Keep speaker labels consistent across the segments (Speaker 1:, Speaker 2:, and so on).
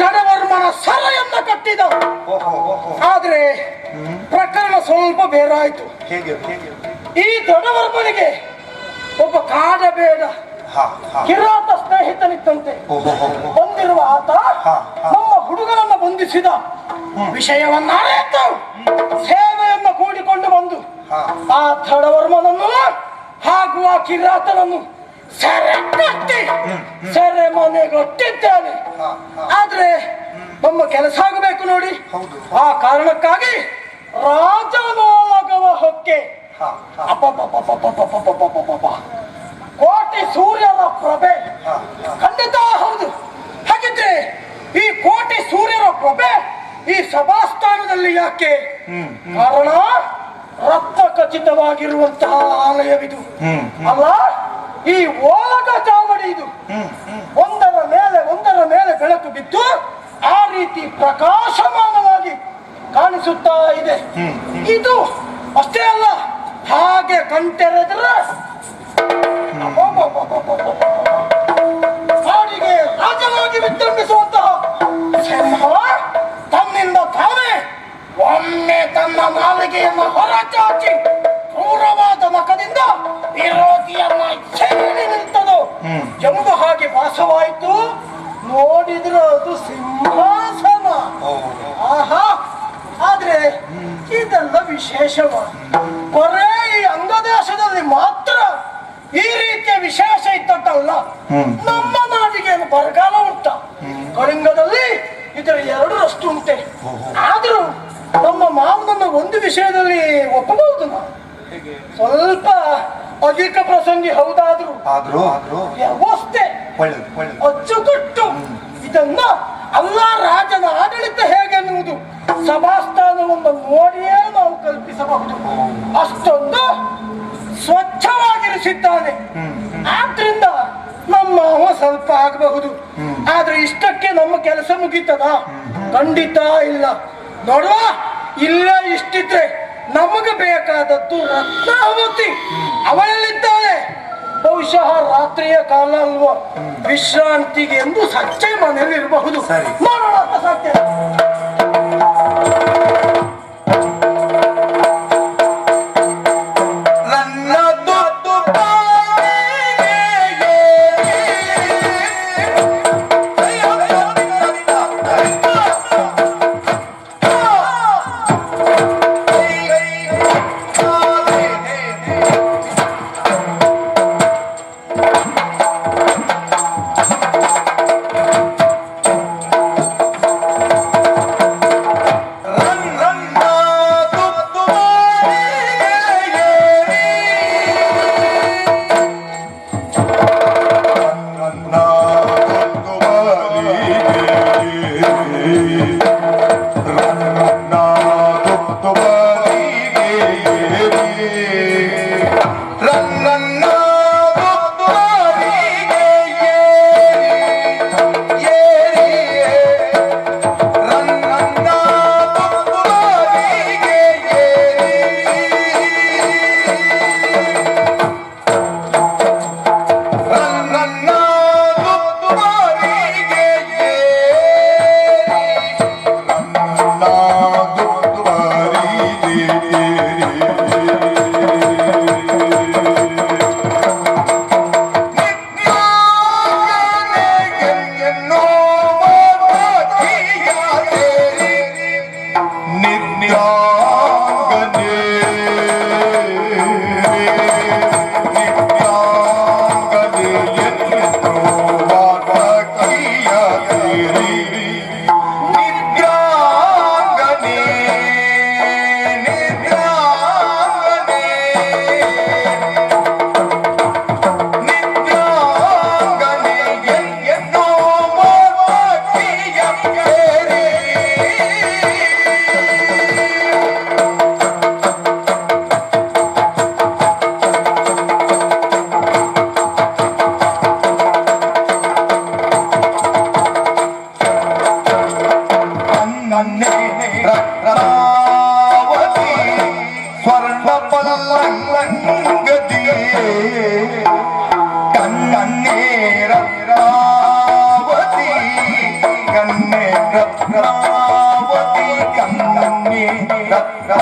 Speaker 1: ಗಣವರ್ಮನ ಸರಯನ್ನ
Speaker 2: ಕಟ್ಟಿದವು.
Speaker 1: ಆದ್ರೆ ಪ್ರಕರಣ ಸ್ವಲ್ಪ
Speaker 2: ಬೇರೆ ಆಯ್ತು
Speaker 1: ಈ ದೊಡ್ಡವರ್ಮನಿಗೆ ಒಬ್ಬ
Speaker 2: ಕಾಡ ಬೇಡ
Speaker 1: ಕಿರಾತ
Speaker 2: ಸ್ನೇಹಿತನಿತ್ತಂತೆ
Speaker 1: ಬಂದಿರುವ ಆತ ನಮ್ಮ ಹುಡುಗರನ್ನ ಬಂಧಿಸಿದ. ವಿಷಯವನ್ನ ಸೇವೆಯನ್ನ ಕೂಡಿಕೊಂಡು ಬಂದು ಆ ದಡವರ್ಮನನ್ನು ಹಾಗೂ ಆ ಕಿರಾತನನ್ನು ಸೆರೆ ಕಟ್ಟಿ ಸೆರೆ
Speaker 2: ಮನೆ
Speaker 1: ಆದ್ರೆ ನಮ್ಮ ಕೆಲಸ ಆಗಬೇಕು ನೋಡಿ. ಆ ಕಾರಣಕ್ಕಾಗಿ ರಾಜನಾಗವ ಹೊಕ್ಕೆ. ಕೋಟಿ ಸೂರ್ಯನ ಪ್ರಭೆ. ಖಂಡಿತ ಹೌದು. ಹಾಗಿದ್ರೆ ಈ ಕೋಟಿ ಸೂರ್ಯರ ಪ್ರಭೆ ಈ ಸಭಾಸ್ಥಾನದಲ್ಲಿ ಯಾಕೆ? ಕಾರಣ ರಕ್ತ ಖಚಿತವಾಗಿರುವಂತಹ ಆಲಯವಿದು. ಅಲ್ಲ? ಈ ಓಲಗ ಚಾವಡಿ ಇದು. ಒಂದರ ಮೇಲೆ ಒಂದರ ಮೇಲೆ ಬೆಳಕು ಬಿದ್ದು ಆ ರೀತಿ ಪ್ರಕಾಶಮಾನವಾಗಿ ಕಾಣಿಸುತ್ತಾ ಇದೆ. ಇದು ಅಷ್ಟೇ ಅಲ್ಲ ಹಾಗೆ ಕಂಟೆರೆದ್ರೆ ಕಾಡಿಗೆ ರಾಜನಾಗಿ ವಿಜೃಂಭಿಸುವಂತಹ ಸಿಂಹ ತನ್ನಿಂದ ತಾನೇ ಒಮ್ಮೆ ತನ್ನ ನಾಲಿಗೆಯನ್ನು ಹೊರಚಾಚಿ ಕ್ರೂರವಾದ ಮಖದಿಂದ ವಿರೋಧಿಯನ್ನ. ಎಂಬ ಹಾಗೆ ವಾಸವಾಯಿತು. ನೋಡಿದ್ರೆ ಅದು ಸಿಂಹಾಸನ. ಆಹಾ. ಆದ್ರೆ ಇದೆಲ್ಲ ವಿಶೇಷವ? ಬರೇ ಈ ಅಂಗದೇಶದಲ್ಲಿ ಮಾತ್ರ ಈ ರೀತಿಯ ವಿಶೇಷ
Speaker 2: ಇತ್ತಂತಲ್ಲ
Speaker 1: ನಮ್ಮ ನಾಡಿಗೆ ಬರಗಾಲ ಉಂಟ? ಕಳಿಂಗದಲ್ಲಿ ಇದರ ಎರಡರಷ್ಟು ಉಂಟೆ. ಆದರೂ ನಮ್ಮ ಮಾವನನ್ನು ಒಂದು ವಿಷಯದಲ್ಲಿ ಒಪ್ಪಬಹುದು ನಾವು. ಸ್ವಲ್ಪ ಅಧಿಕ ಪ್ರಸಂಗಿ ಹೌದಾದ್ರು
Speaker 2: ಆದ್ರೂ ಆದ್ರೂ.
Speaker 1: ವ್ಯವಸ್ಥೆ
Speaker 2: ಒಳ್ಳೇದು ಒಳ್ಳೇದು.
Speaker 1: ಅಚ್ಚುಕಟ್ಟು. ಇದನ್ನ ಅಲ್ಲ ರಾಜನ ಆಡಳಿತ ಹೇಗೆನ್ನುವುದು ಸಭಾಸ್ಥಾನವನ್ನು ನೋಡಿಯೇ ನಾವು ಕಲ್ಪಿಸಬಹುದು. ಅಷ್ಟೊಂದು ಸ್ವಚ್ಛವಾಗಿರಿಸಿದ್ದಾನೆ. ಆದ್ರಿಂದ ನಮ್ಮ ಸ್ವಲ್ಪ ಆಗಬಹುದು. ಆದ್ರೆ ಇಷ್ಟಕ್ಕೆ ನಮ್ಮ ಕೆಲಸ ಮುಗೀತದ? ಖಂಡಿತ ಇಲ್ಲ. ನೋಡುವ ಇಲ್ಲ ಇಷ್ಟಿದ್ರೆ ನಮಗೆ ಬೇಕಾದದ್ದು ರತ್ನಾವತಿ. ಅವಳಲ್ಲಿದ್ದಾಳೆ. ಬಹುಶಃ ರಾತ್ರಿಯ ಕಾಲ ಅಲ್ವ ವಿಶ್ರಾಂತಿಗೆ ಎಂದು ಸಚ್ಚೆ ಮನೆಯಲ್ಲಿ ಇರಬಹುದು
Speaker 2: ಸರಿ.
Speaker 1: ನೋಡೋಣ
Speaker 2: கதியே கண்ணேரவதி கண்ணே ரத்னாவதி கண்ணே ரத்னா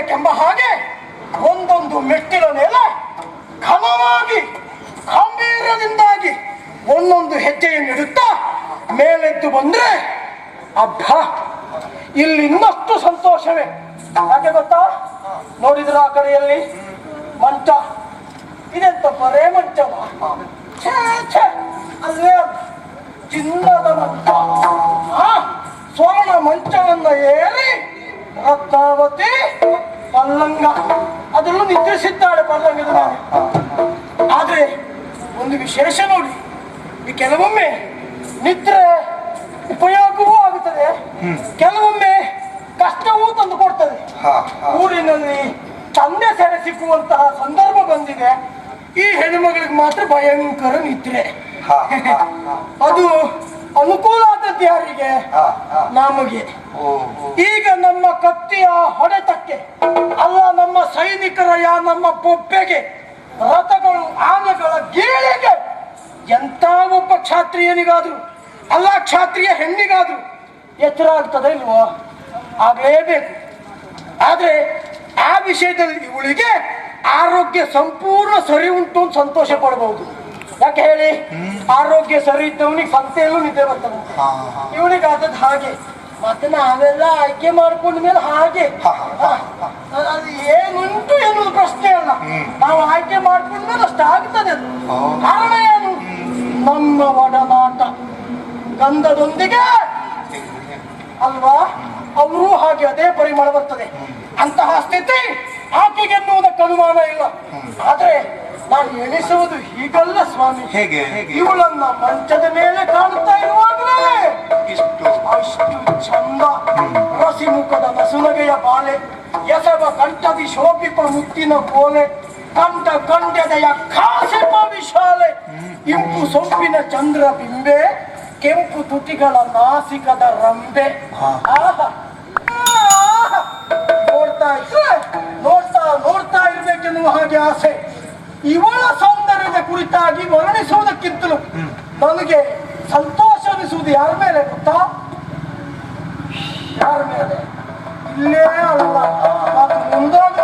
Speaker 2: ಏರ್ಬೇಕೆಂಬ ಹಾಗೆ ಒಂದೊಂದು ಮೆಟ್ಟಿಲ ಮೇಲೆ ಘನವಾಗಿ ಗಂಭೀರದಿಂದಾಗಿ ಒಂದೊಂದು ಹೆಜ್ಜೆಯನ್ನಿಡುತ್ತಾ ಮೇಲೆದ್ದು ಬಂದ್ರೆ ಅಬ್ಬ ಇಲ್ಲಿ ಇನ್ನಷ್ಟು ಸಂತೋಷವೇ. ಯಾಕೆ ಗೊತ್ತಾ? ನೋಡಿದ್ರ ಆ ಕಡೆಯಲ್ಲಿ ಮಂಚ. ಇದೆಂತ ಬರೇ ಛೇ, ಅಲ್ಲೇ ಚಿನ್ನದ ಮಂಚ. ಸ್ವರ್ಣ ಮಂಚವನ್ನ ಏರಿ ರತ್ನಾವತಿ ಪಲ್ಲಂಗ. ಅದನ್ನು ನಿದ್ರಿಸಿದ್ದಾಳೆ ಪಲ್ಲಂಗದ ನಾನು ಆದ್ರೆ ಒಂದು ವಿಶೇಷ ನೋಡಿ ಈ ಕೆಲವೊಮ್ಮೆ ನಿದ್ರೆ ಉಪಯೋಗವೂ ಆಗುತ್ತದೆ. ಕೆಲವೊಮ್ಮೆ ಕಷ್ಟವೂ ತಂದು ಕೊಡ್ತದೆ. ಊರಿನಲ್ಲಿ ತಂದೆ ಸೆರೆ ಸಿಕ್ಕುವಂತಹ ಸಂದರ್ಭ ಬಂದಿದೆ. ಈ ಹೆಣ್ಣುಮಗಳಿಗೆ ಮಾತ್ರ ಭಯಂಕರ ನಿದ್ರೆ. ಅದು ಅನುಕೂಲ ಆದದ್ದು ಯಾರಿಗೆ. ನಮಗೆ. ಈಗ ನಮ್ಮ ಕತ್ತಿಯ ಹೊಡೆತಕ್ಕೆ ಅಲ್ಲ ನಮ್ಮ ಸೈನಿಕರ ಯಾ ನಮ್ಮ ಬೊಬ್ಬೆಗೆ ರಥಗಳು ಆನೆಗಳ ಗೀಳಿಗೆ ಎಂತ ಒಬ್ಬ ಕ್ಷಾತ್ರಿಯನಿಗಾದ್ರು
Speaker 1: ಅಲ್ಲ ಕ್ಷಾತ್ರಿಯ ಹೆಣ್ಣಿಗಾದ್ರು ಎಚ್ಚರ ಆಗ್ತದೆ ಇಲ್ವೋ ಆಗಲೇಬೇಕು ಆದ್ರೆ ಆ ವಿಷಯದಲ್ಲಿ ಇವಳಿಗೆ ಆರೋಗ್ಯ ಸಂಪೂರ್ಣ ಸರಿ ಉಂಟು ಅಂತ ಸಂತೋಷ ಪಡಬಹುದು ಯಾಕೆ ಹೇಳಿ? ಆರೋಗ್ಯ ಸರಿ ಇದ್ದವನಿಗೆ ಸಂತೆಯಲ್ಲೂ ನಿದ್ದೆ ಬರ್ತದೆ. ಇವನಿಗೆ ಆದದ್ದು ಹಾಗೆ. ಮತ್ತೆ ನಾವೆಲ್ಲ ಆಯ್ಕೆ ಮಾಡ್ಕೊಂಡ ಮೇಲೆ ಹಾಗೆ ಅದು ಏನುಂಟು ಎನ್ನುವುದು ಪ್ರಶ್ನೆ ಅಲ್ಲ. ನಾವು ಆಯ್ಕೆ ಮಾಡ್ಕೊಂಡ ಮೇಲೆ ಅಷ್ಟು ಆಗ್ತದೆ ಅದು. ಕಾರಣ ಏನು? ನಮ್ಮ ಒಡನಾಟ ಗಂಧದೊಂದಿಗೆ ಅಲ್ವಾ? ಅವರು ಹಾಗೆ ಅದೇ ಪರಿಮಳ ಬರ್ತದೆ. ಅಂತಹ ಸ್ಥಿತಿ ಆಕೆಗೆ ಎನ್ನುವುದಕ್ಕೆ ಅನುಮಾನ ಇಲ್ಲ. ಆದ್ರೆ ನಾನು ಎಣಿಸುವುದು ಹೀಗಲ್ಲ ಸ್ವಾಮಿ.
Speaker 2: ಹೇಗೆ?
Speaker 1: ಇವಳನ್ನ ಮಂಚದ ಮೇಲೆ ಕಾಣುತ್ತಾ ಇರುವಾಗಲೇ
Speaker 2: ಇಷ್ಟು.
Speaker 1: ಅಷ್ಟು ಚಂದ. ರಸಿಮುಖದ ನಸುನಗೆಯ ಬಾಲೆ ಎಸವ ಕಂಠದಿ ಶೋಭಿಪ ಮುತ್ತಿನ ಕೋಲೆ ಕಂಠ ಕಂಠದಯ ಖಾಸಿಪ ವಿಶಾಲೆ ಇಂಪು ಸೊಂಪಿನ ಚಂದ್ರ ಬಿಂಬೆ ಕೆಂಪು ತುಟಿಗಳ ನಾಸಿಕದ ರಂಬೆ. ಆಹಾ. ನೋಡ್ತಾ ಇದ್ರೆ ನೋಡ್ತಾ ನೋಡ್ತಾ ಇರ್ಬೇಕೆನ್ನುವ ಹಾಗೆ ಆಸೆ. ಇವಳ ಸೌಂದರ್ಯದ ಕುರಿತಾಗಿ ವರ್ಣಿಸುವುದಕ್ಕಿಂತಲೂ ನನಗೆ ಸಂತೋಷ ಅನಿಸುವುದು ಯಾರ ಮೇಲೆ ಗೊತ್ತಾ? ಯಾರ ಮೇಲೆ? ಇಲ್ಲೇ ಅಲ್ಲ. ಮುಂದೋಗಿ